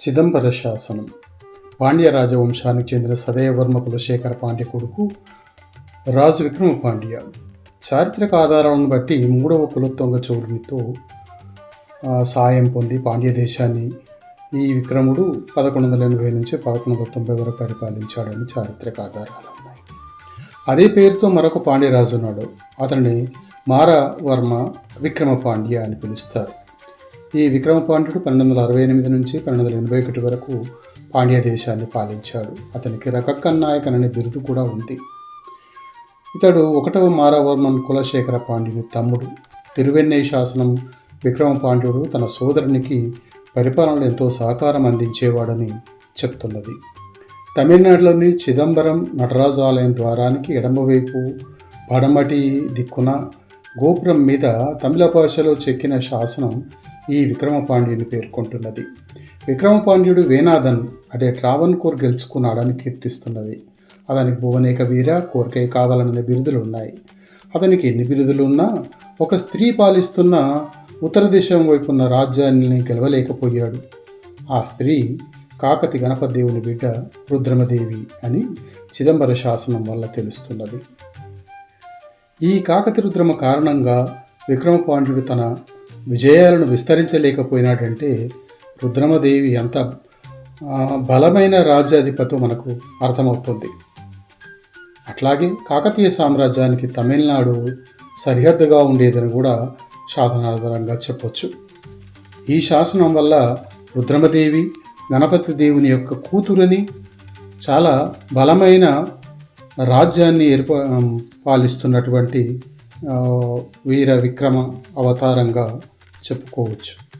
చిదంబర శాసనం. పాండ్య రాజవంశానికి చెందిన సదయవర్మ కులశేఖర పాండ్య కొడుకు రాజు విక్రమ పాండ్య చారిత్రక ఆధారాలను బట్టి మూడవ కులత్వంగ చోరునితో సాయం పొంది పాండ్య దేశాన్ని ఈ విక్రముడు పదకొండు వందల ఎనభై నుంచి పదకొండు వందల తొంభై వరకు పరిపాలించాడని చారిత్రక ఆధారాలు ఉన్నాయి. అదే పేరుతో మరొక పాండ్యరాజు ఉన్నాడు. అతన్ని మారవర్మ విక్రమ పాండ్య అని పిలుస్తారు. ఈ విక్రమ పాండ్యుడు పన్నెండు వందల అరవై ఎనిమిది నుంచి పన్నెండు వందల ఎనభై ఒకటి వరకు పాండ్య దేశాన్ని పాలించాడు. అతనికి రకక్కన్ నాయకన్ అనే బిరుదు కూడా ఉంది. ఇతడు ఒకటవ మారవర్మన్ కులశేఖర పాండ్యుని తమ్ముడు. తిరువెన్నై శాసనం విక్రమ పాండ్యుడు తన సోదరునికి పరిపాలనలో ఎంతో సహకారం అందించేవాడని చెప్తున్నది. తమిళనాడులోని చిదంబరం నటరాజు ఆలయం ద్వారానికి ఎడమవైపు పడమటి దిక్కున గోపురం మీద తమిళ భాషలో చెక్కిన శాసనం ఈ విక్రమపాండ్యుని పేర్కొంటున్నది. విక్రమపాండ్యుడు వేనాథన్ అదే ట్రావన్కోర్ గెలుచుకున్నాడని కీర్తిస్తున్నది. అతనికి భువనేక వీర కోరికే కావాలనే బిరుదులు ఉన్నాయి. అతనికి ఎన్ని బిరుదులు ఉన్నా ఒక స్త్రీ పాలిస్తున్న ఉత్తర దేశం వైపు ఉన్న రాజ్యాన్ని గెలవలేకపోయాడు. ఆ స్త్రీ కాకతి గణపదేవుని బిడ్డ రుద్రమదేవి అని చిదంబర శాసనం వల్ల తెలుస్తున్నది. ఈ కాకతి రుద్రమ కారణంగా విక్రమపాండ్యుడు తన విజయాలను విస్తరించలేకపోయినాడంటే రుద్రమదేవి ఎంత బలమైన రాజ్యాధిపతో మనకు అర్థమవుతుంది. అట్లాగే కాకతీయ సామ్రాజ్యానికి తమిళనాడు సరిహద్దుగా ఉండేదని కూడా శాసనాధారంగా చెప్పొచ్చు. ఈ శాసనం వల్ల రుద్రమదేవి గణపతి దేవుని యొక్క కూతురని చాలా బలమైన రాజ్యాన్ని ఏర్ప పాలిస్తున్నటువంటి వీర విక్రమ అవతారంగా చెప్పుకోవచ్చు.